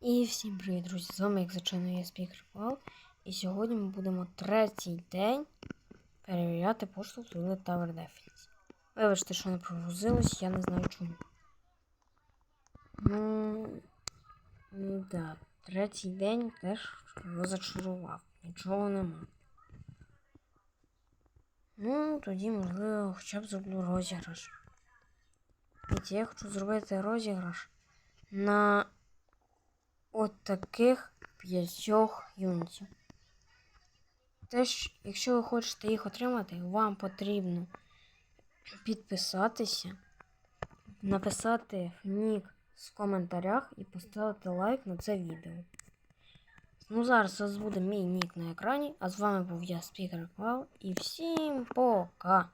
І всім привіт, друзі! З вами, як звичайно, я Спікер Пал. І сьогодні ми будемо третій день перевіряти пошту Toilet Tower Defense. Вибачте, що не прогрузилось, я не знаю чому. Ну, ну да, третій день теж розочарував. Нічого нема. Ну, тоді, можливо, хоча б зроблю розіграш. Дивіться, я хочу зробити розіграш на от таких п'ятьох юнітів. Теж, якщо ви хочете їх отримати, вам потрібно підписатися, написати нік в коментарях і поставити лайк на це відео. Ну, зараз у буде мій нік на екрані, а з вами був я, Спікер Квал, і всім пока!